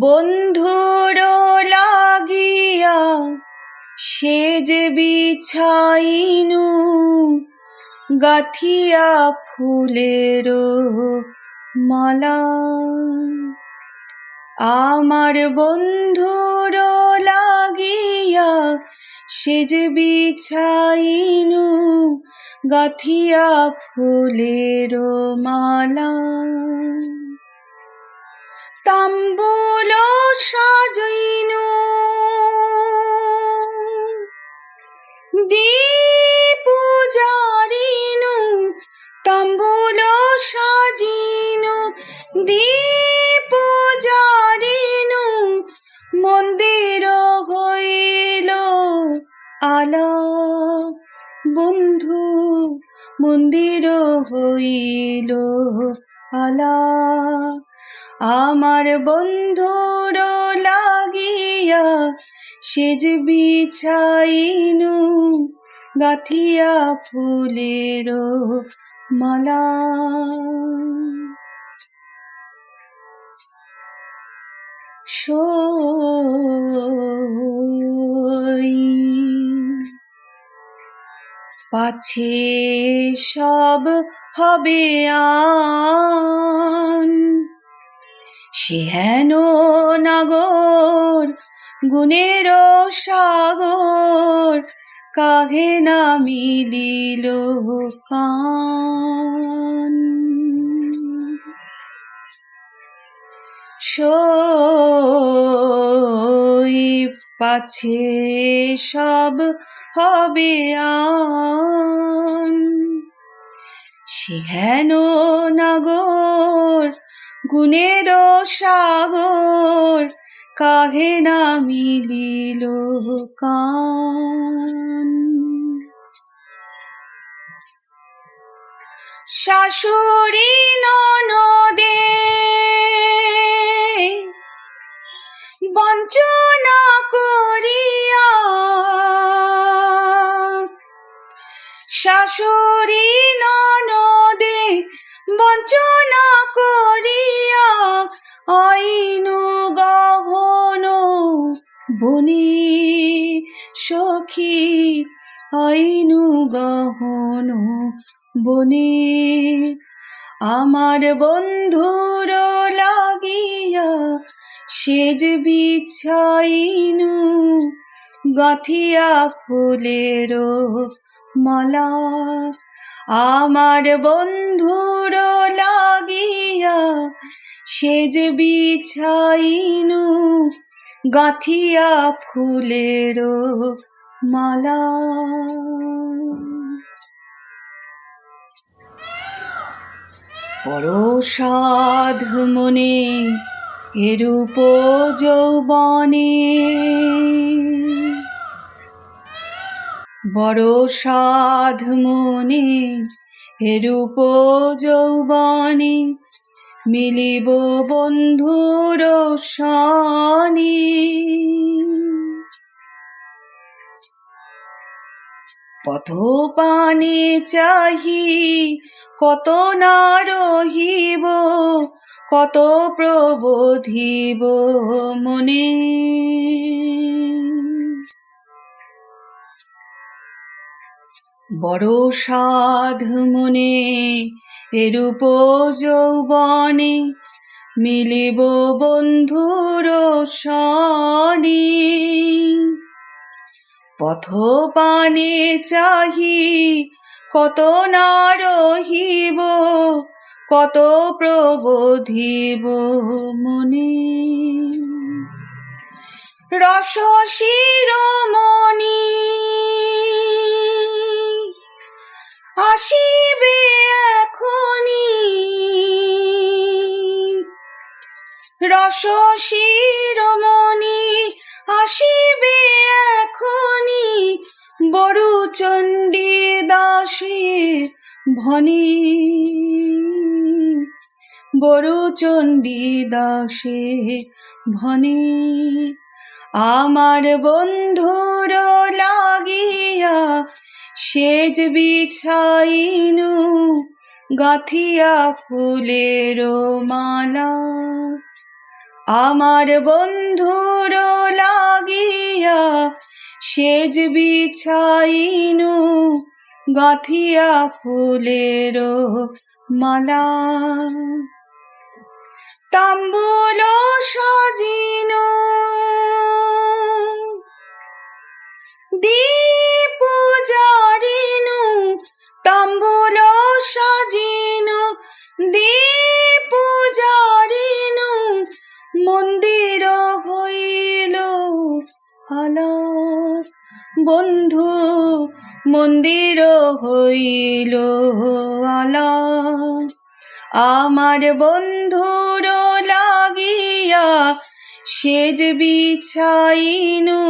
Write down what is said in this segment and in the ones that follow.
বন্ধুর লাগিয়া সে যে বিছাইনু গাথিয়া ফুলের মালা। আমার বন্ধুর লাগিয়া সে যে বিছাইনু গাথিয়া ফুলের মালা। তাম্বুল সাজইনু। দীপূজারিনু তাম্বুল সাজিনু। দীপূজারিনু মন্দির হইল আলা। বন্ধু মন্দির হইল আলা। আমার বন্ধুর লাগিয়া সেজ বিছাইনু গাথিয়া ফুলের মালা। পাছে সব হবে আন। সে হেন নাগর, গুণের সাগর, কাহে না মিলিল পাছে সব হবে আন। সে হেন নাগর গুণের সাগর কাহে না মিলিল শাশুড়ি ননদে বঞ্চনা করিয়া শাশুড়ি ননদে বঞ্চনা করিয়া আইনু গহন বনি সখী, আইনু গহন বনে। আমার বন্ধুর লাগিয়া সেজ বিছাইনু, গাথিয়া ফুলের মালা। আমার বন্ধুর লাগিয়া সেজ বিছাইনু গাথিয়া ফুলের মালা। পরসাধ মনে এরূপ যৌবনে বড় সাধ মনে এরূপ যৌবনে মিলিব বন্ধুর সনে পথ পানে চাহি কত না রহিব কত প্রবোধিব মনে। বড় সাধ মনে এরূপ যৌবনে মিলিব বন্ধুর সনে। পথ পানে চাহি কত না রহিব, কত প্রবোধিব মনে। রস শিরোমণি ভনে বড়ু চণ্ডী দাসে ভনে আমার বন্ধুর লাগিয়া সেজ বিছাইনু গাথিয়া ফুলের মালা। আমার বন্ধুর লাগিয়া সেজ বিছাইনু গাথিয়া ফুলের মালা। তাম্বুল সাজিনু। দীপ জারিনু তাম্বুল সাজিনু। দীপ জারিনু মন্দির হইল আলাস বন্ধু মন্দির হইল আমার বন্ধুর লাগিয়া সেজ বিছাইনু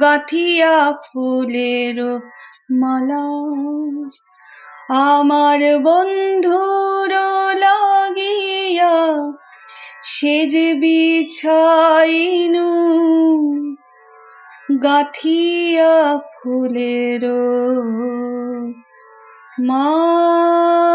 গাথিয়া ফুলের মালা। আমার বন্ধুর লাগিয়া সেজ বিছাইনু গাথিয়া ফুলের মালা